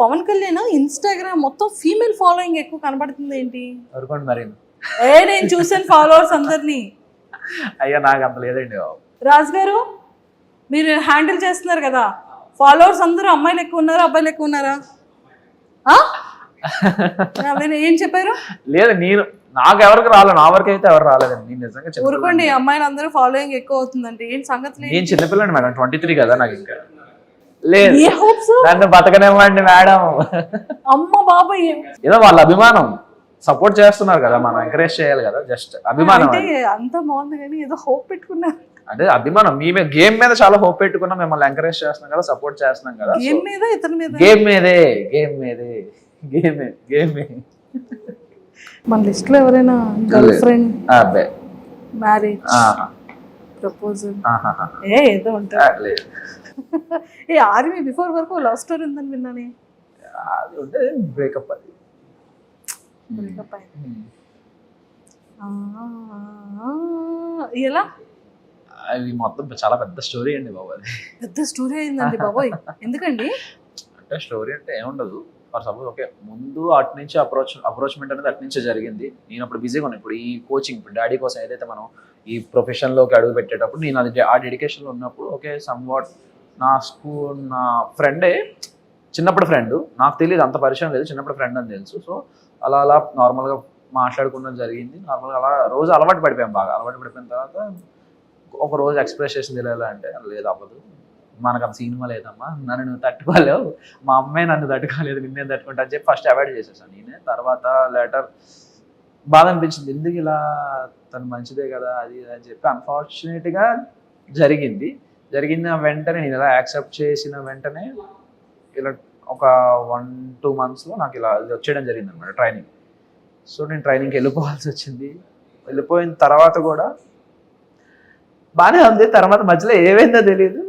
Pawan Kalyan Instagram మొత్తం female following ఎక్కువ కనబడుతుంది ఏంటి? మరి. ఏ నేను చూసాను ఫాలోవర్స్ అందరినీ. అయ్యా నాకు అంత లేదండి రాజు గారు మీరు హ్యాండిల్ చేస్తున్నారు కదా. ఫాలోవర్స్ అందరూ అమ్మాయిలు ఎక్కువ ఉన్నారా అబ్బాయిలు ఎక్కువ ఉన్నారా? ఏం చెప్పారు? లేదు నేను నాకు ఎవరికి రాలేదు నా వరకు అయితే ఎవరు రాలేదండి. నేను నిజంగా. ఊరుకోండి అమ్మాయిలు అందరూ ఫాలోయింగ్ ఎక్కువ అవుతుందండి. ఏం సంగతులు నేను చిన్నపిల్లండి మేడం ట్వంటీ త్రీ కదా నాకు ఇంకా. లేదు. నన్ను బతకనివ్వండి మేడం. అమ్మ బాబాయ్. ఏదో వాళ్ళ అభిమానం. సపోర్ట్ చేస్తున్నారు కదా మనం ఎంకరేజ్ చేయాలి కదా జస్ట్ అభిమానం. అంత బాగుంది కానీ ఏదో హోప్ పెట్టుకున్నారు అంటే అభిమానం. మీ మీద గేమ్ మీద చాలా హోప్ పెట్టుకున్నాం మిమ్మల్ని ఎంకరేజ్ చేస్తున్నాం కదా సపోర్ట్ చేస్తున్నాం కదా. ఏం మీద ఇతని మీద? గేమ్ మీదే గేమ్ మీదే గేమ్ గేమ్ మన లిస్ట్లో ఎవరైనా గర్ల్ ఫ్రెండ్ అబ్బే మ్యారేజ్. ప్రపోజల్. ఏ ఏదో లేదు ఏ ఆర్మీ బిఫోర్ వరకు లవ్ స్టోరీ ఉందని విన్నానే. అది ఉంటే బ్రేకప్ అది. బ్రేకప్ అయింది. ఎలా? అది మొత్తం చాలా పెద్ద స్టోరీ అండి బాబు అది. పెద్ద స్టోరీ అయిందండి బాబోయ్. ఎందుకండి? అంటే స్టోరీ అంటే ఏముండదు ఫర్ సపోజ్ ఓకే ముందు అటు నుంచి అప్రోచ్ అప్రోచ్మెంట్ అనేది అటు నుంచే జరిగింది. నేను అప్పుడు బిజీగా ఉన్నాను ఇప్పుడు ఈ కోచింగ్ ఇప్పుడు డాడీ కోసం ఏదైతే మనం ఈ ప్రొఫెషన్లోకి అడుగు పెట్టేటప్పుడు నేను అది ఆ డెడికేషన్లో ఉన్నప్పుడు ఓకే సమ్ వాట్ నా స్కూల్ నా ఫ్రెండే చిన్నప్పుడు ఫ్రెండ్. నాకు తెలియదు అంత పరిచయం లేదు చిన్నప్పుడు ఫ్రెండ్ అని తెలుసు. సో అలా అలా నార్మల్గా మాట్లాడుకున్నది జరిగింది. నార్మల్గా అలా రోజు అలవాటు పడిపోయాం బాగా. అలవాటు పడిపోయిన తర్వాత ఒక రోజు ఎక్స్ప్రెస్ చేసింది ఎలా అంటే లేదు అవ్వదు. మనకు అంత సినిమా లేదమ్మా. నన్ను నువ్వు తట్టుకోలేవు. మా అమ్మాయి నన్ను తట్టుకోలేదు నిన్నే తట్టుకుంటా అని చెప్పి ఫస్ట్ అవాయిడ్ చేసేసాను నేనే. తర్వాత లెటర్ బాధ అనిపించింది. ఎందుకు ఇలా? తను మంచిదే కదా అది అని చెప్పి అన్ఫార్చునేట్గా జరిగింది. జరిగిన వెంటనే నేను ఇలా యాక్సెప్ట్ చేసిన వెంటనే ఇలా ఒక వన్ టూ మంత్స్లో నాకు ఇలా ఇది వచ్చేయడం జరిగింది అనమాట ట్రైనింగ్. సో నేను ట్రైనింగ్కి వెళ్ళిపోవాల్సి వచ్చింది. వెళ్ళిపోయిన తర్వాత కూడా బాగానే ఉంది. తర్వాత మధ్యలో ఏమైందో తెలియదు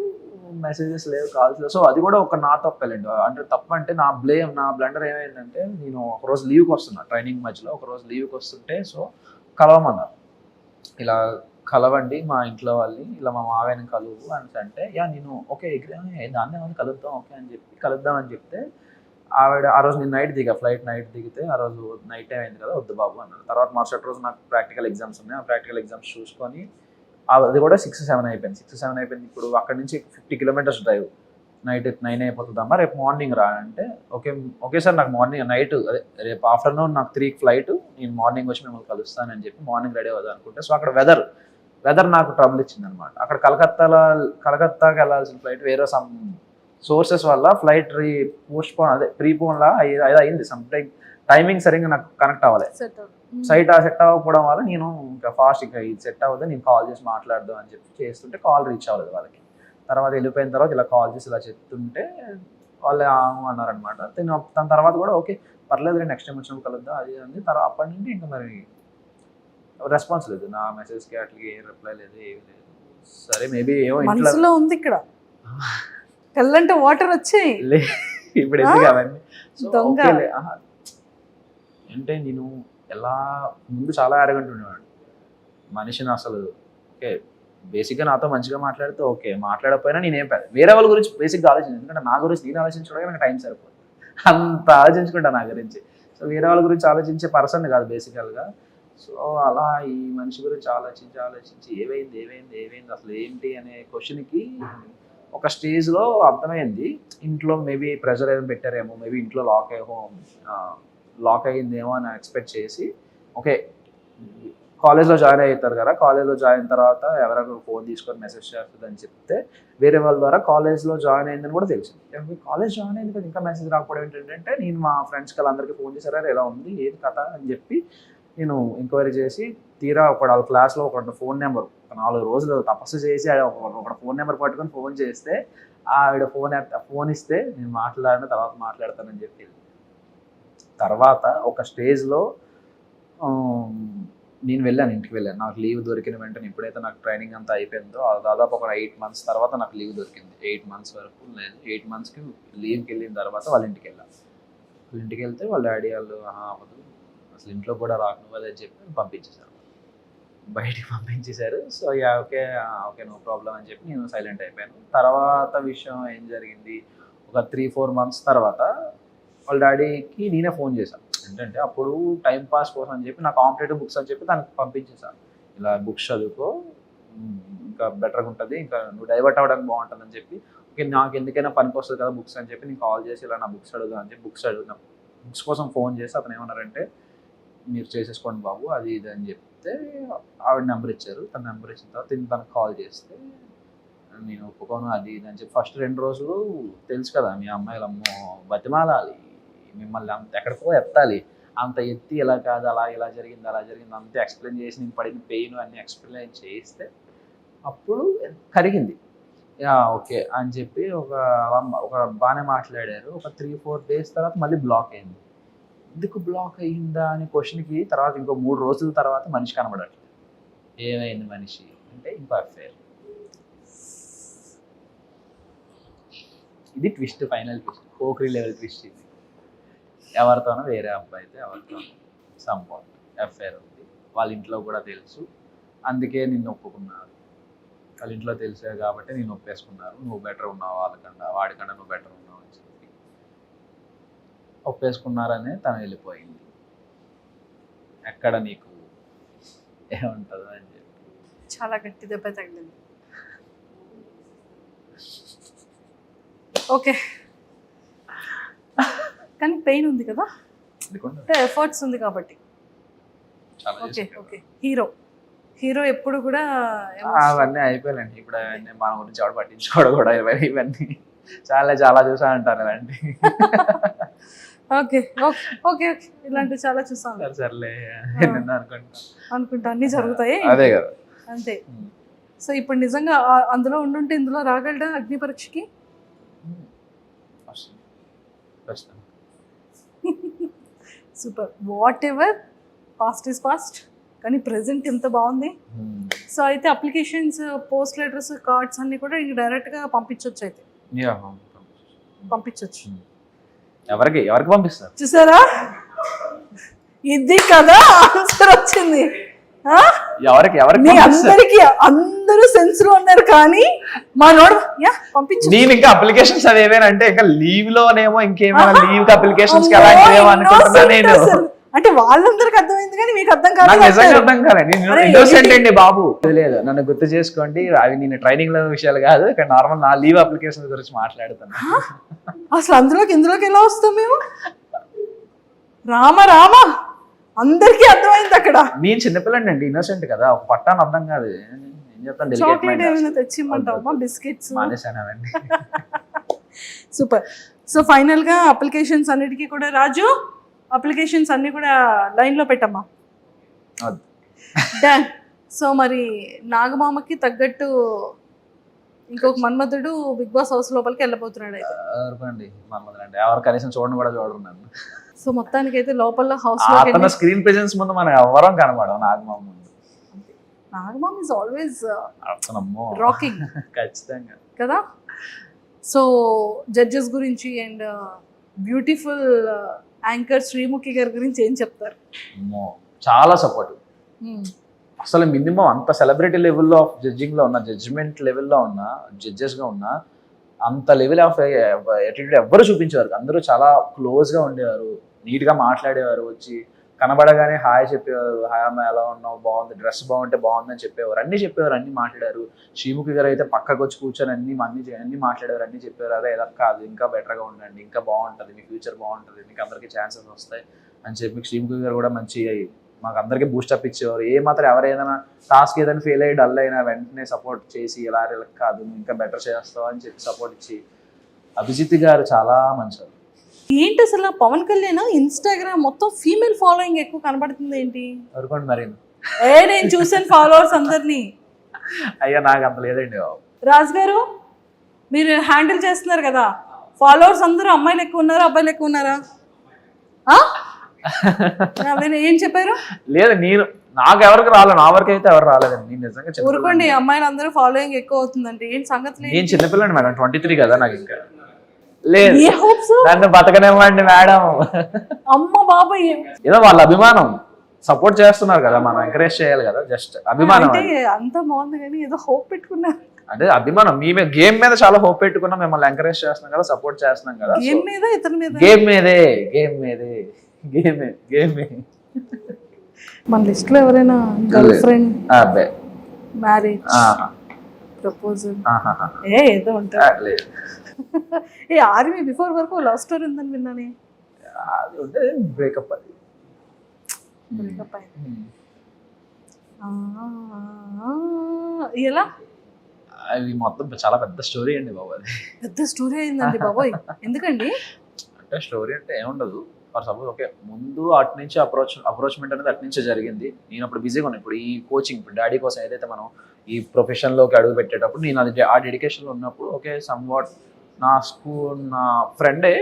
మెసేజెస్ లేవు కాల్స్ లేవు. సో అది కూడా ఒక నా తప్పలేండి అంటే తప్ప అంటే నా బ్లేమ్ నా బ్లండర్ ఏమైందంటే నేను ఒక రోజు లీవ్కి వస్తున్నా ట్రైనింగ్ మధ్యలో ఒక రోజు లీవ్కి వస్తుంటే సో కలవమన్నారు ఇలా కలవండి మా ఇంట్లో వాళ్ళని ఇలా మా మావయ్యని కలువు అని అంటే యా నేను ఓకే ఎగ్రీ దాన్ని ఏమైనా కలుద్దాం ఓకే అని చెప్పి కలుద్దాం అని చెప్తే ఆవిడ ఆ రోజు నేను నైట్ దిగా ఫ్లైట్ నైట్ దిగితే ఆ రోజు నైట్ టైం అయింది కదా వద్దు బాబు అన్నారు తర్వాత మరుసటి రోజు నాకు ప్రాక్టికల్ ఎగ్జామ్స్ ఉన్నాయి. ఆ ప్రాక్టికల్ ఎగ్జామ్స్ చూసుకొని అది కూడా సిక్స్ సెవెన్ అయిపోయింది. సిక్స్ సెవెన్ అయిపోయింది. ఇప్పుడు అక్కడ నుంచి fifty kilometres drive night nine అయిపోతుందమ్మా. రేపు మార్నింగ్ రా అంటే ఓకే ఓకే సార్ నాకు మార్నింగ్ నైట్ అదే రేపు ఆఫ్టర్నూన్ నాకు త్రీ ఫ్లైట్ నేను మార్నింగ్ వచ్చి మిమ్మల్ని కలుస్తానని చెప్పి మార్నింగ్ రెడీ అవుదాం అనుకుంటే. సో అక్కడ వెదర్ వెదర్ నాకు ట్రబుల్ ఇచ్చింది అనమాట అక్కడ కలకత్తాలో కలకత్తాకి వెళ్ళాల్సిన ఫ్లైట్ వేరే సమ్ సోర్సెస్ వల్ల ఫ్లైట్ రీ పోస్ట్ పోన్ అదే ప్రీ పోన్ లా అయ్యి- అది అయింది. సమ్ టైం టైమింగ్ సరిగ్గా నాకు కనెక్ట్ అవ్వాలి. సైట్ ఆ సెట్ అవ్వకపోవడం వల్ల నేను ఇంకా ఫాస్ట్ ఇంకా ఇది సెట్ అవ్వదు. నేను కాల్ చేసి మాట్లాడదాం అని చెప్పి చేస్తుంటే కాల్ రీచ్ అవ్వలేదు వాళ్ళకి. తర్వాత వెళ్ళిపోయిన తర్వాత ఇలా కాల్ చేసి ఇలా చెప్తుంటే వాళ్ళు ఆము అన్నారనమాట. నేను దాని తర్వాత కూడా ఓకే పర్లేదు నెక్స్ట్ టైం వచ్చినప్పుడు కలుద్దాం అది అంది తర్వాత అప్పటి నుండి ఇంకా మరి రెస్పాన్స్ లేదు. నా మెసేజ్కి అట్లా ఏ రిప్లై లేదు ఏమి లేదు. సరే మేబీ ఏమో ఇంట్లో మనసులో ఉంది ఇక్కడ. కళ్ళంటే వాటర్ వచ్చాయి. ఇప్పుడు ఎందుకు అవన్నీ. అంటే నేను ఎలా ముందు చాలా అరగంట ఉండేవాడు మనిషిని అసలు ఓకే బేసిక్గా నాతో మంచిగా మాట్లాడితే ఓకే. మాట్లాడకపోయినా నేనేం పెద్ద వేరే వాళ్ళ గురించి బేసిక్గా ఆలోచించను. ఎందుకంటే నా గురించి నేను ఆలోచించడానికి నాకు టైం సరిపోతుంది అంత ఆలోచించుకుంటా నా గురించి. సో వేరే వాళ్ళ గురించి ఆలోచించే పర్సన్ కాదు బేసికల్గా సో అలా ఈ మనిషి గురించి ఆలోచించి ఆలోచించి ఏమైంది ఏమైంది ఏమైంది అసలు ఏంటి అనే క్వశ్చన్కి ఒక స్టేజ్లో అర్థమైంది. ఇంట్లో మేబీ ప్రెషర్ ఏమైనా పెట్టారేమో మేబీ ఇంట్లో లాక్ అయ్యేమో లాక్ అయ్యిందేమో అని ఎక్స్పెక్ట్ చేసి ఓకే కాలేజ్లో జాయిన్ అవుతారు కదా కాలేజ్లో జాయిన్ తర్వాత ఎవరైనా ఫోన్ తీసుకొని మెసేజ్ చేస్తుంది అని చెప్తే వేరే వాళ్ళ ద్వారా కాలేజ్లో జాయిన్ అయిందని కూడా తెలిసింది. కాలేజ్ జాయిన్ అయింది కదా ఇంకా మెసేజ్ రాకపోవడం ఏంటంటే నేను మా ఫ్రెండ్స్కి వాళ్ళందరికీ ఫోన్ చేశారా ఎలా ఉంది ఏది కథ? అని చెప్పి నేను ఎంక్వైరీ చేసి తీరా ఒక వాళ్ళ క్లాస్లో ఒక ఫోన్ నెంబర్ ఒక నాలుగు రోజులు తపస్సు చేసి ఆడ ఒక ఒక ఫోన్ నెంబర్ పట్టుకొని ఫోన్ చేస్తే ఆవిడ ఫోన్ ఫోన్ ఇస్తే నేను మాట్లాడిన తర్వాత మాట్లాడతానని చెప్పి తర్వాత ఒక స్టేజ్లో నేను వెళ్ళాను ఇంటికి వెళ్ళాను. నాకు లీవ్ దొరికిన వెంటనే ఎప్పుడైతే నాకు ట్రైనింగ్ అంతా అయిపోయిందో ఆ దాదాపు ఒక ఎయిట్ మంత్స్ తర్వాత నాకు లీవ్ దొరికింది. ఎయిట్ మంత్స్ వరకు నేను ఎయిట్ మంత్స్కి లీవ్కి వెళ్ళిన తర్వాత వాళ్ళ ఇంటికి వెళ్ళాను వాళ్ళ ఇంటికి వెళ్తే వాళ్ళ డాడీ వాళ్ళు అవ్వదు అసలు ఇంట్లో కూడా రాకను చెప్పి పంపించేశారు. బయటికి పంపించేశారు. So yeah okay okay no problem అని చెప్పి నేను సైలెంట్ అయిపోయాను. తర్వాత విషయం ఏం జరిగింది? ఒక త్రీ ఫోర్ మంత్స్ తర్వాత వాళ్ళ డాడీకి నేనే ఫోన్ చేశాను ఏంటంటే అప్పుడు టైం పాస్ కోసం అని చెప్పి నా కాంపిటేటివ్ బుక్స్ అని చెప్పి దానికి పంపించేసాను ఇలా బుక్స్ చదువుకో ఇంకా బెటర్గా ఉంటుంది ఇంకా నువ్వు డైవర్ట్ అవ్వడానికి బాగుంటుంది అని చెప్పి ఓకే నాకు ఎందుకైనా పనికి వస్తుంది కదా బుక్స్ అని చెప్పి నేను కాల్ చేసి ఇలా నా బుక్స్ అడుగుదా అని చెప్పి బుక్స్ అడుగుదాం. బుక్స్ కోసం ఫోన్ చేసి అతను ఏమన్నారంటే మీరు చేసేసుకోండి బాబు అది ఇది అని చెప్తే ఆవిడ నెంబర్ ఇచ్చారు. తన నెంబర్ ఇచ్చిన తర్వాత నేను తనకు కాల్ చేస్తే నేను ఒప్పుకోను అది ఇది అని చెప్పి ఫస్ట్ రెండు రోజులు తెలుసు కదా మీ అమ్మాయిలు అమ్మో బతిమాలాలి మిమ్మల్ని అంత ఎక్కడికో ఎత్తాలి అంత ఎత్తి ఇలా కాదు అలా ఇలా జరిగింది అలా జరిగింది అంత ఎక్స్ప్లెయిన్ చేసి నేను పడిన పెయిన్ అన్ని ఎక్స్ప్లెయిన్ చేస్తే అప్పుడు కరిగింది. యా ఓకే అని చెప్పి ఒక అలా ఒక బాగానే మాట్లాడారు. ఒక త్రీ ఫోర్ డేస్ తర్వాత మళ్ళీ బ్లాక్ అయింది. ఎందుకు బ్లాక్ అయ్యిందా అనే క్వశ్చన్కి తర్వాత ఇంకో మూడు రోజుల తర్వాత మనిషి కనబడట్లేదు ఏమైంది మనిషి? అంటే ఇంకో అఫేర్ ఇది ట్విస్ట్ ఫైనల్ ట్విస్ట్ పోక్రీ లెవెల్ ట్విస్ట్ ఇది. ఎవరితోనో వేరే అబ్బాయితో ఎవరితోనో. సంభవం అఫేర్ ఉంది. వాళ్ళ ఇంట్లో కూడా తెలుసు. అందుకే నిన్ను ఒప్పుకున్నారు. వాళ్ళ ఇంట్లో తెలిసే కాబట్టి నేను ఒప్పేసుకున్నారు. నువ్వు బెటర్ ఉన్నావు? వాళ్ళకన్నా వాడికన్నా నువ్వు బెటర్ ఉన్నావు? ఒప్పేసుకున్నారనే తను వెళ్ళిపోయింది. ఎక్కడ నీకు ఏముంటుందో అని చెప్పి. చాలా గట్టి దెబ్బ తగిలింది. ఓకే. కానీ పెయిన్ ఉంది కదా? అంటే ఎఫర్ట్స్ ఉంది కాబట్టి. ఓకే. ఓకే. హీరో. హీరో ఎప్పుడు కూడా అవన్నీ అయిపోయాలండి ఇప్పుడు అవన్నీ మన గురించి ఎవడు పట్టించుకోవడం కూడా ఇవన్నీ. ఇవన్నీ చాలా చాలా చూసా అంటారు ఇలాంటి ఓకే ఓకే ఓకే ఓకే. ఇలాంటివి చాలా చూసాం సరే సర్లే. అనుకుంటా. అనుకుంటా అన్ని జరుగుతాయి. అదే కదా. అంతే. సో ఇప్పుడు నిజంగా అందులో ఉండుంటే ఇందులో రాగలడా అగ్ని పరీక్షకి. Super. Whatever past is past కానీ ప్రెసెంట్ ఎంత బాగుంది. Hmm. సో అయితే అప్లికేషన్స్ పోస్ట్ లెటర్స్ కార్డ్స్ అన్ని కూడా ఇంక డైరెక్ట్గా పంపించవచ్చు అయితే. పంపించవచ్చు ఎవరికి ఎవరికి పంపిస్తారు చూసారా ఇది కదా ఆన్సర్ వచ్చింది? ఎవరికి ఎవరికి అందరికి అందరూ సెన్స్లో ఉన్నారు కానీ మా నోడు యా పంపించు నేను ఇంకా అప్లికేషన్స్ అది ఏమైనా అంటే ఇంకా లీవ్ లోనేమో ఇంకేమైనా. లీవ్ అప్లికేషన్స్ అలాంటివి అనుకుంటున్నా నేను. అంటే వాళ్ళందరికి అర్థమైంది కానీ మీకు అర్థం కాదు. అర్థం? అండి బాబు? లేదు. నన్ను గుర్తు చేసుకోండి. అవి నేను ట్రైనింగ్లో విషయాలు కాదు. ఇక్కడ నార్మల్ నా లీవ్ అప్లికేషన్ గురించి మాట్లాడుతున్నా. అసలు అందులోకి ఇందులోకి ఎలా వస్తాం మేము? రామ రామ! అందరికీ అర్థమైంది అక్కడ. నేను చిన్నపిల్లండి అండి. ఇన్నోసెంట్ కదా. ఒక పట్టాను అర్థం కాదు. చాక్లెట్ ఏమైనా తెచ్చిమ్మంటావా? బిస్కెట్స్ సూపర్ సో ఫైనల్గా అప్లికేషన్స్ అన్నిటికీ కూడా రాజు? అప్లికేషన్స్ అన్ని కూడా లైన్లో పెట్టమ్మా. డన్ సో మరి నాగమామకి తగ్గట్టు ఇంకొక మన్మధుడు బిగ్ బాస్ హౌస్ లోపలికి వెళ్ళబోతున్నాడు అయితే. ఊరుకోండి మమ్మల్ని ఎవరు కనీసం చూడని కూడా చూడరు నన్ను. సో మొత్తానికి అయితే లోపల హౌస్ అతను స్క్రీన్ ప్రెజెన్స్ ముందు మనం ఎవరం కనబడం నాగమామ ముందు. నాగమామ్ ఇస్ ఆల్వేస్ రాకింగ్ ఖచ్చితంగా. కదా? సో జడ్జెస్ గురించి అండ్ బ్యూటిఫుల్ యాంకర్ శ్రీముఖి గారి గురించి ఏం చెప్తారు? చాలా సపోర్ట్ Hmm. అసలు మినిమం అంత సెలబ్రిటీ లెవెల్లో ఆఫ్ జడ్జింగ్లో ఉన్న జడ్జిమెంట్ లెవెల్లో ఉన్న జడ్జెస్గా ఉన్న అంత లెవెల్ ఆఫ్ యాటిట్యూడ్ ఎవ్వరు చూపించేవారు. అందరూ చాలా క్లోజ్గా ఉండేవారు. నీట్గా మాట్లాడేవారు వచ్చి కనబడగానే హాయ్ చెప్పేవారు. హాయ్ అమ్మ ఎలా ఉన్నావు? బాగుంది. డ్రెస్ బాగుంటే బాగుందని చెప్పేవారు. అన్ని చెప్పేవారు. అన్ని మాట్లాడారు. శ్రీముఖి గారు అయితే పక్కకు వచ్చి కూర్చొని అన్ని అన్ని అన్ని మాట్లాడారు. అన్ని చెప్పేవారు. అదే ఇలా కాదు. ఇంకా బెటర్గా ఉండండి. ఇంకా బాగుంటుంది. మీ ఫ్యూచర్ బాగుంటుంది. మీకు అందరికీ ఛాన్సెస్ వస్తాయి. అని చెప్పి శ్రీముఖి గారు కూడా మంచి మాకు అందరికీ బూస్టప్ ఇచ్చేవారు. ఏ మాత్రం ఎవరు ఏదైనా టాస్క్ ఏదైనా ఫెయిల్ అయ్యి డల్ అయినా వెంటనే సపోర్ట్ చేసి ఇలా ఇలా కాదు. ఇంకా బెటర్ చేస్తావు? అని చెప్పి సపోర్ట్ ఇచ్చి అభిజిత్ గారు చాలా మంచివారు ఏంటి అసలు పవన్ కళ్యాణ్? ఇన్స్టాగ్రామ్ మొత్తం ఫీమేల్ ఫాలోయింగ్ ఎక్కువ కనబడుతుంది ఏంటి? అనుకోండి మరి. ఏ నేను చూసాను ఫాలోవర్స్ అందరినీ. అయ్యా నాకు అంత లేదండి రాజు గారు మీరు హ్యాండిల్ చేస్తున్నారు కదా? ఫాలోవర్స్ అందరూ అమ్మాయిలు ఎక్కువ ఉన్నారా అబ్బాయిలు ఎక్కువ ఉన్నారా? ఏం చెప్పారు? లేదు నేను నాకు ఎవరికి రాలేదు నా వరకు అయితే ఎవరు రాలేదండి. నేను నిజంగా ఊరుకోండి. అమ్మాయిలు అందరూ ఫాలోయింగ్ ఎక్కువ అవుతుందండి. ఏంటి సంగతులు నేను చిన్నపిల్లండి మేడం ట్వంటీ త్రీ కదా నాకు ఇంకా. లేదు. నన్ను బతకనివ్వండి మేడం. అమ్మ బాబాయ్. ఏదో వాళ్ళ అభిమానం. సపోర్ట్ చేస్తున్నారు కదా మనం ఎంకరేజ్ చేయాలి కదా జస్ట్ అభిమానం. అంత బాగుంది కానీ ఏదో హోప్ పెట్టుకున్నారు అంటే అభిమానం. మీ మీద గేమ్ మీద చాలా హోప్ పెట్టుకున్నాం మిమ్మల్ని ఎంకరేజ్ చేస్తున్నాం కదా సపోర్ట్ చేస్తున్నాం కదా. గేమ్ మీద ఇతని మీద? గేమ్ మీదే గేమ్ మీదే గేమ్ గేమ్ మన లిస్ట్లో ఎవరైనా గర్ల్ ఫ్రెండ్ మ్యారేజ్. ప్రపోజల్. ఏ ఏదో ఉంటుంది ఏ ఆర్మీ బిఫోర్ వరకు లవ్ స్టోరీ ఉందని విన్నానే. అది ఉంటే బ్రేకప్ అది. బ్రేకప్ అయింది. ఎలా? అది మొత్తం చాలా పెద్ద స్టోరీ అండి బాబు అది. పెద్ద స్టోరీ అయిందండి బాబోయ్. ఎందుకండి? అంటే స్టోరీ అంటే ఏముండదు ఫర్ సపోజ్ ఓకే ముందు అటు నుంచి అప్రోచ్ అప్రోచ్మెంట్ అనేది అటు నుంచే జరిగింది. నేను అప్పుడు బిజీగా ఉన్నాను ఇప్పుడు ఈ కోచింగ్ ఇప్పుడు డాడీ కోసం ఏదైతే మనం ఈ ప్రొఫెషన్లోకి అడుగు పెట్టేటప్పుడు నేను అది ఆ డెడికేషన్లో ఉన్నప్పుడు ఓకే సమ్ వాట్ నా స్కూల్ నా ఫ్రెండే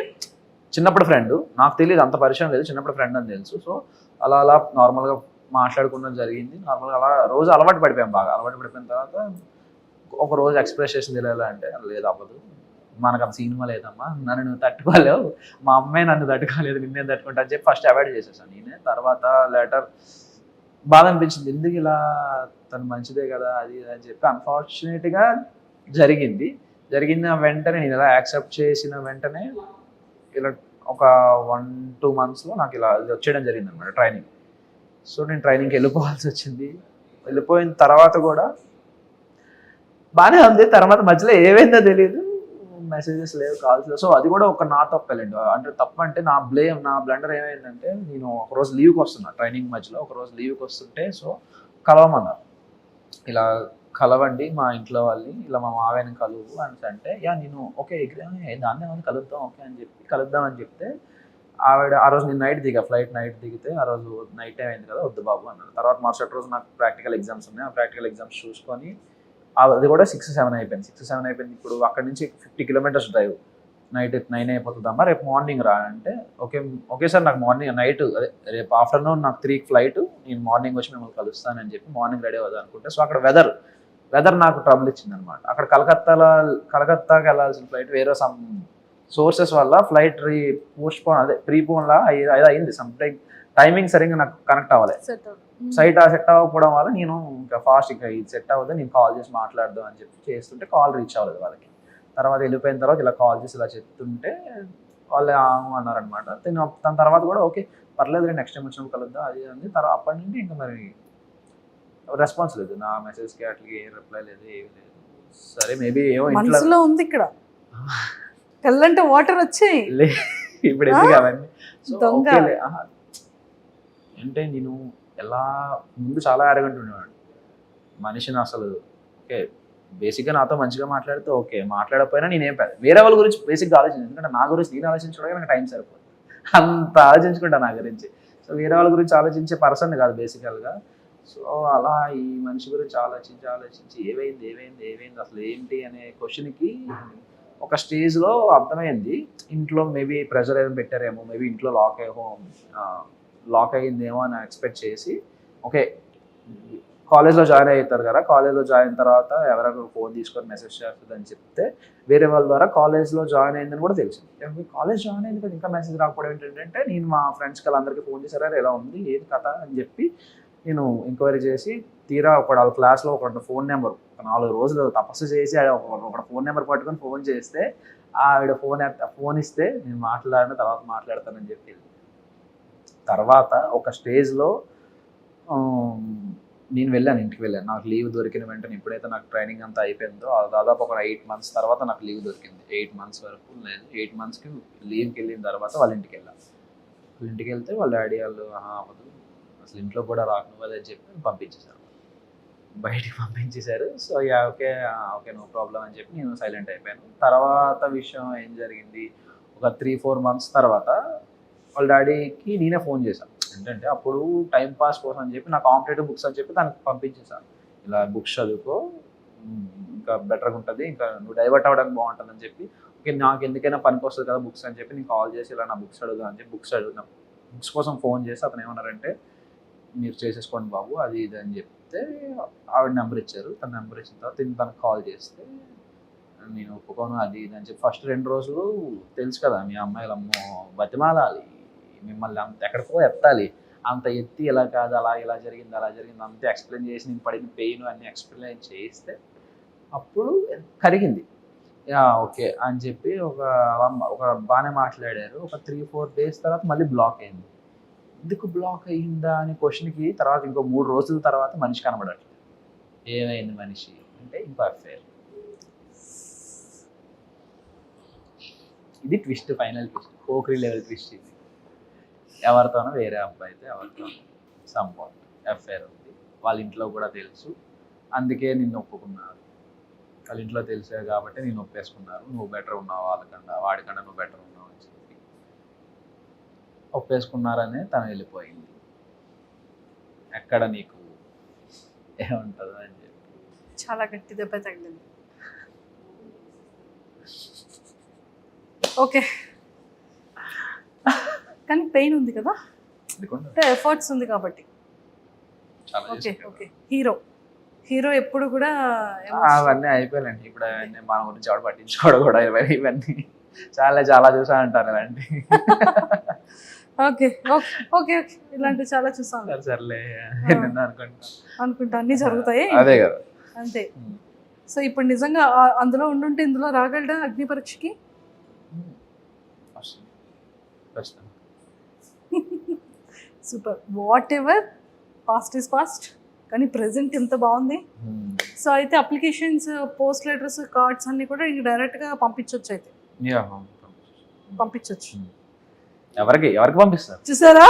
చిన్నప్పుడు ఫ్రెండ్ నాకు తెలియదు అంత పరిచయం లేదు చిన్నప్పుడు ఫ్రెండ్ అని తెలుసు. సో అలా అలా నార్మల్గా మాట్లాడుకున్నది జరిగింది. నార్మల్గా అలా రోజు అలవాటు పడిపోయాం బాగా. అలవాటు పడిపోయిన తర్వాత ఒక రోజు ఎక్స్ప్రెస్ చేసింది ఎలా అంటే లేదు అవ్వదు. మనకు అంత సినిమా లేదమ్మా. నన్ను నువ్వు తట్టుకోలేవు. మా అమ్మాయి నన్ను తట్టుకోలేదు నిన్నే తట్టుకుంటా అని చెప్పి ఫస్ట్ అవాయిడ్ చేసేసాను నేనే. తర్వాత లెటర్ బాధ అనిపించింది. ఎందుకు ఇలా తను మంచిదే కదా అది అని చెప్పి అన్ఫార్చునేట్గా జరిగింది. జరిగిన వెంటనే నేను ఇలా యాక్సెప్ట్ చేసిన వెంటనే ఇలా ఒక వన్ టూ మంత్స్లో నాకు ఇలా వచ్చేయడం జరిగింది అనమాట ట్రైనింగ్ సో నేను ట్రైనింగ్కి వెళ్ళిపోవాల్సి వచ్చింది. వెళ్ళిపోయిన తర్వాత కూడా బాగానే ఉంది. తర్వాత మధ్యలో ఏమైందో తెలియదు మెసేజెస్ లేవు కాల్స్ లేవు. సో అది కూడా ఒక నా తప్పలేండి అంటే తప్పంటే అంటే నా బ్లేమ్ నా బ్లండర్ ఏమైందంటే నేను ఒక రోజు లీవ్కి వస్తున్నా ట్రైనింగ్ మధ్యలో ఒక రోజు లీవ్కి వస్తుంటే సో కలవమన్నారు. ఇలా కలవండి మా ఇంట్లో వాళ్ళని ఇలా మా మావయ్యని కలువు అని అంటే యా నేను ఓకే ఎగ్రీ దాన్ని ఏమైనా కలుద్దాం ఓకే అని చెప్పి కలుద్దాం అని చెప్తే ఆవిడ ఆ రోజు నేను నైట్ దిగా ఫ్లైట్ నైట్ దిగితే ఆ రోజు నైట్ టైం అయింది కదా వద్దు బాబు అన్నారు తర్వాత మరుసటి రోజు నాకు ప్రాక్టికల్ ఎగ్జామ్స్ ఉన్నాయి. ఆ ప్రాక్టికల్ ఎగ్జామ్స్ చూసుకొని అది కూడా సిక్స్ సెవెన్ అయిపోయింది. సిక్స్ సెవెన్ అయిపోయింది. ఇప్పుడు అక్కడ నుంచి fifty kilometres drive night nine అయిపోతుందమ్మా. రేపు మార్నింగ్ రా అంటే ఓకే ఓకే సార్ నాకు మార్నింగ్ నైట్ అదే రేపు ఆఫ్టర్నూన్ నాకు త్రీ ఫ్లైట్ నేను మార్నింగ్ వచ్చి మిమ్మల్ని కలుస్తానని చెప్పి మార్నింగ్ రెడీ అవుదాం అనుకుంటే సో అక్కడ వెదర్ వెదర్ నాకు ట్రబుల్ ఇచ్చింది అనమాట అక్కడ కలకత్తాలో కలకత్తాకి వెళ్ళాల్సిన ఫ్లైట్ వేరే సమ్ సోర్సెస్ వల్ల ఫ్లైట్ రీ పోస్ట్ పోన్ అదే ప్రీ పోన్లా అయింది. సమ్ టైం టైమింగ్ సరిగ్గా నాకు కనెక్ట్ అవ్వలేదు సెట్ సైట్ ఆ సెట్ అవ్వకపోవడం వల్ల నేను ఇంకా ఫాస్ట్ ఇంకా ఇది సెట్ అవ్వదు నేను కాల్ చేసి మాట్లాడదాం అని చెప్పి చేస్తుంటే కాల్ రీచ్ అవ్వలేదు వాళ్ళకి. తర్వాత వెళ్ళిపోయిన తర్వాత ఇలా కాల్ చేసి ఇలా చెప్తుంటే వాళ్ళు ఆము అన్నారనమాట తిన దాని తర్వాత కూడా ఓకే పర్లేదు నెక్స్ట్ టైం వచ్చినప్పుడు కలుద్దాం అది అంది తర్వాత అప్పటి నుండి ఇంకా మరి రెస్పాన్స్ లేదు. నా మెసేజ్కి అట్లకి ఏ రిప్లై లేదు ఏమి లేదు. సరే మేబీ ఏమో ఇంట్లో ఉంది ఇక్కడ. కళ్ళంటే వాటర్ వచ్చాయి. ఇప్పుడు ఎందుకు అవన్నీ. అంటే నేను ఎలా ముందు చాలా అరగంట ఉండేవాడు. మనిషిని అసలు ఓకే బేసిక్గా నాతో మంచిగా మాట్లాడితే ఓకే మాట్లాడకపోయినా నేనేం పెద్ద వేరే వాళ్ళ గురించి బేసిక్గా ఆలోచించను. ఎందుకంటే నా గురించి నేను ఆలోచించడానికి నాకు టైం సరిపోతుంది అంత ఆలోచించుకుంటా నా గురించి. సో వేరే వాళ్ళ గురించి ఆలోచించే పర్సన్ కాదు బేసికల్గా సో అలా ఈ మనిషి గురించి ఆలోచించి ఆలోచించి ఏమైంది ఏమైంది ఏమైంది అసలు ఏంటి అనే క్వశ్చన్కి ఒక స్టేజ్లో అర్థమైంది. ఇంట్లో మేబీ ప్రెషర్ ఏమైనా పెట్టారేమో మేబీ ఇంట్లో లాక్ అయ్యో లాక్ అయ్యిందేమో అని ఎక్స్పెక్ట్ చేసి ఓకే కాలేజ్లో జాయిన్ అవుతారు కదా కాలేజ్లో జాయిన్ తర్వాత ఎవరైనా ఫోన్ తీసుకొని మెసేజ్ చేస్తుంది అని చెప్తే వేరే వాళ్ళ ద్వారా కాలేజ్లో జాయిన్ అయిందని కూడా తెలిసింది. కాలేజ్ జాయిన్ అయింది కదా ఇంకా మెసేజ్ రాకపోవడం ఏంటంటే నేను మా ఫ్రెండ్స్ వాళ్ళందరికీ ఫోన్ చేశారా ఎలా ఉంది? ఏది కథ? అని చెప్పి నేను ఎంక్వైరీ చేసి తీరా ఒక వాళ్ళ క్లాస్లో ఒక ఫోన్ నెంబర్ ఒక నాలుగు రోజులు తపస్సు చేసి ఆడ ఒక ఒక ఫోన్ నెంబర్ పట్టుకొని ఫోన్ చేస్తే ఆవిడ ఫోన్ ఫోన్ ఇస్తే నేను మాట్లాడిన తర్వాత మాట్లాడతానని చెప్పి తర్వాత ఒక స్టేజ్లో నేను వెళ్ళాను ఇంటికి వెళ్ళాను. నాకు లీవ్ దొరికిన వెంటనే ఎప్పుడైతే నాకు ట్రైనింగ్ అంతా అయిపోయిందో దాదాపు ఒక ఎయిట్ మంత్స్ తర్వాత నాకు లీవ్ దొరికింది. ఎయిట్ మంత్స్ వరకు నేను ఎయిట్ మంత్స్కి లీవ్కి వెళ్ళిన తర్వాత వాళ్ళ ఇంటికి వెళ్ళాను వాళ్ళ ఇంటికి వెళ్తే వాళ్ళ డాడీ వాళ్ళు అవ్వదు అసలు ఇంట్లో కూడా రాకను అని చెప్పి పంపించేశారు. బయటికి పంపించేశారు. So yeah okay okay no problem అని చెప్పి నేను సైలెంట్ అయిపోయాను. తర్వాత విషయం ఏం జరిగింది? ఒక త్రీ ఫోర్ మంత్స్ తర్వాత వాళ్ళ డాడీకి నేనే ఫోన్ చేశాను ఏంటంటే అప్పుడు టైం పాస్ కోసం అని చెప్పి నా కాంపిటేటివ్ బుక్స్ అని చెప్పి దానికి పంపించేశాను ఇలా బుక్స్ చదువుకో ఇంకా బెటర్గా ఉంటుంది ఇంకా నువ్వు డైవర్ట్ అవ్వడానికి బాగుంటుంది అని చెప్పి ఓకే నాకు ఎందుకైనా పనికి వస్తుంది కదా బుక్స్ అని చెప్పి నేను కాల్ చేసి ఇలా నా బుక్స్ అడుగుదా అని చెప్పి బుక్స్ అడుగుతున్నా బుక్స్ కోసం ఫోన్ చేసి అతను ఏమన్నారంటే మీరు చేసేసుకోండి బాబు అది ఇది అని చెప్తే ఆవిడ నెంబర్ ఇచ్చారు. తన నెంబర్ ఇచ్చిన తర్వాత నేను తనకు కాల్ చేస్తే నేను ఒప్పుకోను అది ఇది అని చెప్పి ఫస్ట్ రెండు రోజులు తెలుసు కదా మీ అమ్మాయిలు అమ్మో బతిమాలాలి మిమ్మల్ని అంత ఎక్కడికో ఎత్తాలి. అంత ఎత్తి ఇలా కాదు అలా ఇలా జరిగింది అలా జరిగింది అంతా ఎక్స్ప్లెయిన్ చేసి నేను పడిన పెయిన్ అన్ని ఎక్స్ప్లెయిన్ చేస్తే అప్పుడు కరిగింది. ఓకే అని చెప్పి ఒక ఒక బాగానే మాట్లాడారు. ఒక త్రీ ఫోర్ డేస్ తర్వాత మళ్ళీ బ్లాక్ అయింది. ఎందుకు బ్లాక్ అయ్యిందా అనే క్వశ్చన్కి తర్వాత ఇంకో మూడు రోజుల తర్వాత మనిషి కనబడట్లేదు. ఏమైంది మనిషి? అంటే ఇంకో అఫేర్ ఇది ట్విస్ట్ ఫైనల్ ట్విస్ట్ పోక్రీ లెవెల్ ట్విస్ట్ ఇది. ఎవరితోనో వేరే అబ్బాయితో ఎవరితోనో సంభవం అఫేర్ ఉంది. వాళ్ళ ఇంట్లో కూడా తెలుసు. అందుకే నిన్ను ఒప్పుకున్నారు. వాళ్ళ ఇంట్లో తెలిసే కాబట్టి నేను ఒప్పేసుకున్నారు. నువ్వు బెటర్ ఉన్నావు వాళ్ళకన్నా వాడికన్నా నువ్వు బెటర్ ఉన్నావు అని చెప్పి. ఒప్పేసుకున్నారనే తను వెళ్ళిపోయింది. ఎక్కడ నీకు ఏముంటుందో అని చెప్పి. చాలా గట్టి దెబ్బ తగిలింది. ఓకే. కానీ పెయిన్ ఉంది కదా? అంటే ఎఫర్ట్స్ ఉంది కాబట్టి. ఓకే. ఓకే. హీరో. హీరో ఎప్పుడు కూడా అవన్నీ అయిపోయాలండి ఇప్పుడు అవన్నీ మన గురించి ఎవడు పట్టించుకోవడం కూడా ఇవన్నీ ఇవన్నీ. చాలా చాలా చూసా అంటారు ఇలాంటి. Okay okay okay. ఇలాంటివి చాలా చూసాను సరే సర్లే. అనుకుంటా. అనుకుంటా. అన్ని జరుగుతాయి? అదే కదా. అంతే. సో ఇప్పుడు నిజంగా అందులో ఉండుంటే ఇందులో రాగలడా అగ్ని పరీక్షకి super whatever past is past కానీ ప్రెసెంట్ ఎంత బాగుంది. సో అయితే అప్లికేషన్స్ పోస్ట్ లెటర్స్ కార్డ్స్ అన్ని కూడా ఇంక డైరెక్ట్గా పంపించవచ్చు అయితే. పంపించవచ్చు ఎవరికి ఎవరికి పంపిస్తారు? చూసారా?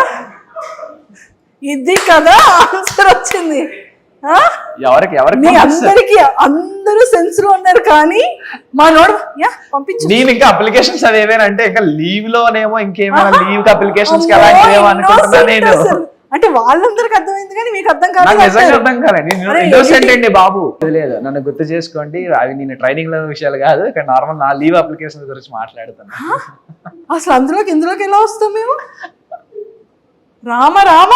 ఇది కదా ఆన్సర్ వచ్చింది? ఎవరికి ఎవరికి అందరికి అందరూ సెన్స్లో ఉన్నారు కానీ మా నోడు యా పంపించు. నేను ఇంకా అప్లికేషన్స్ అది ఏమైనా అంటే ఇంకా లీవ్ లోనేమో ఇంకేమైనా. లీవ్ అప్లికేషన్స్ అనుకుంటున్నా నేను. అంటే వాళ్ళందరికి అర్థమైంది కానీ మీకు అర్థం కాదు. అర్థం కాలేదు? అండి బాబు. లేదు నన్ను గుర్తు చేసుకోండి. అవి నేను ట్రైనింగ్లో విషయాలు కాదు ఇక్కడ నార్మల్ నా లీవ్ అప్లికేషన్ గురించి మాట్లాడుతున్నా. అసలు అందులోకి ఇందులోకి ఎలా వస్తాం మేము? రామ రామ!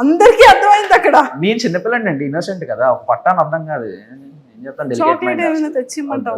అందరికీ అర్థమైంది అక్కడ. నేను చిన్నపిల్లండి అండి ఇన్నోసెంట్ కదా ఒక పట్టాను అర్థం కాదు. ఏం చెప్తాను చాక్లెట్ ఏమైనా తెచ్చిమ్మంటావు?